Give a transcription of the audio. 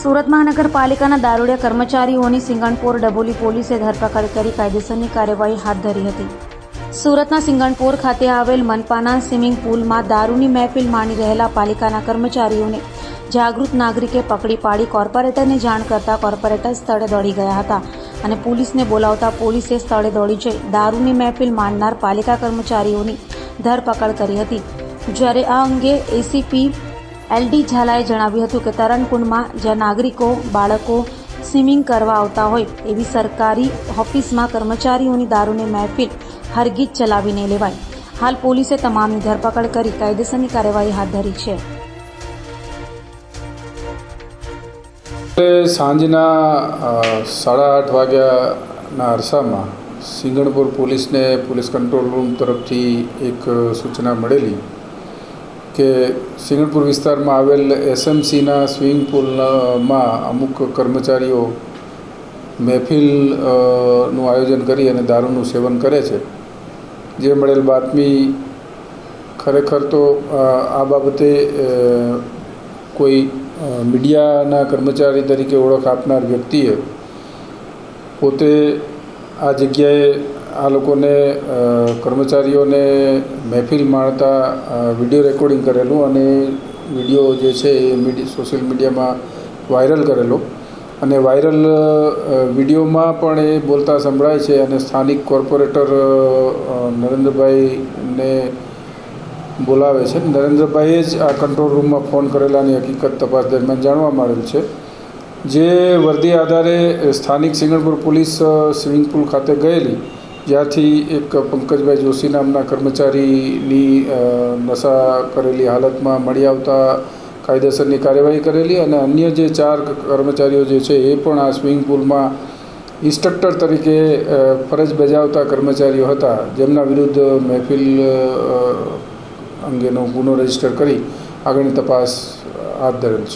સુરત મહાનગરપાલિકાના દારૂડિયા કર્મચારીઓની સિંગણપોર ડભોલી પોલીસે ધરપકડ કરી કાયદેસરની કાર્યવાહી હાથ ધરી હતી. સુરતના સિંગણપોર ખાતે આવેલ મનપાના સ્વિમિંગ પુલમાં દારૂની મહેફિલ માણી રહેલા પાલિકાના કર્મચારીઓને જાગૃત નાગરિકે પકડી પાડી કોર્પોરેટરને જાણ કરતા કોર્પોરેટર સ્થળે દોડી ગયા હતા અને પોલીસને બોલાવતા પોલીસે સ્થળે દોડી જઈ દારૂની મહેફિલ માણનાર પાલિકા કર્મચારીઓની ધરપકડ કરી હતી. જ્યારે આ અંગે એસીપી એલડી ઝાલાએ જણાવ્યું હતું કે તરણકુંડમાં જ્યાં નાગરિકો, બાળકો સ્વિમિંગ કરવા આવતા હોય, એવી સરકારી ઓફિસમાં કર્મચારીઓની દારૂની મહેફિલ હરગીજ ચલાવીને લેવાય. હાલ પોલીસે તમામની ધરપકડ કરી કાયદેસરની કાર્યવાહી હાથ ધરી છે. સાંજના સાડા આઠ વાગ્યાના અરસામાં સિંગણપુર પોલીસને પોલીસ કંટ્રોલ રૂમ તરફથી એક સૂચના મળેલી કે સિંગણપુર વિસ્તારમાં આવેલ એસએમસીના સ્વિમિંગ પુલમાં અમુક કર્મચારીઓ મહેફિલનું આયોજન કરી અને દારૂનું સેવન કરે છે. જે મળેલ બાતમી ખરેખર તો આ બાબતે કોઈ મીડિયાના કર્મચારી તરીકે ઓળખ આપનાર વ્યક્તિએ પોતે આ જગ્યાએ આ લોકોને કર્મચારીઓને મહેફિલ માણતા વીડિયો રેકોર્ડિંગ કરેલું અને વીડિયો જે છે એ મીડિયા સોશિયલ મીડિયામાં વાયરલ કરેલો. અને વાયરલ વિડીયોમાં પણ એ બોલતા સંભળાય છે અને સ્થાનિક કોર્પોરેટર નરેન્દ્રભાઈને બોલાવે છે. નરેન્દ્રભાઈએ જ આ કંટ્રોલ રૂમમાં ફોન કરેલાની હકીકત તપાસ દરમિયાન જાણવા મળેલ છે. જે વર્દી આધારે સ્થાનિક સિંગણપુર પોલીસ સ્વિમિંગ પુલ ખાતે ગયેલી જ્યાંથી એક પંકજભાઈ જોશી નામના કર્મચારીની નશા કરેલી હાલતમાં મળી આવતા કાયદેસરની કાર્યવાહી કરેલી અને અન્ય જે ચાર કર્મચારીઓ જે છે એ પણ આ સ્વિમિંગ પુલમાં ઇન્સ્ટ્રક્ટર તરીકે ફરજ બજાવતા કર્મચારીઓ હતા, જેમના વિરુદ્ધ મહેફિલ અંગેનો ગુનો રજિસ્ટર કરી આગળની તપાસ હાથ ધરેલ છે.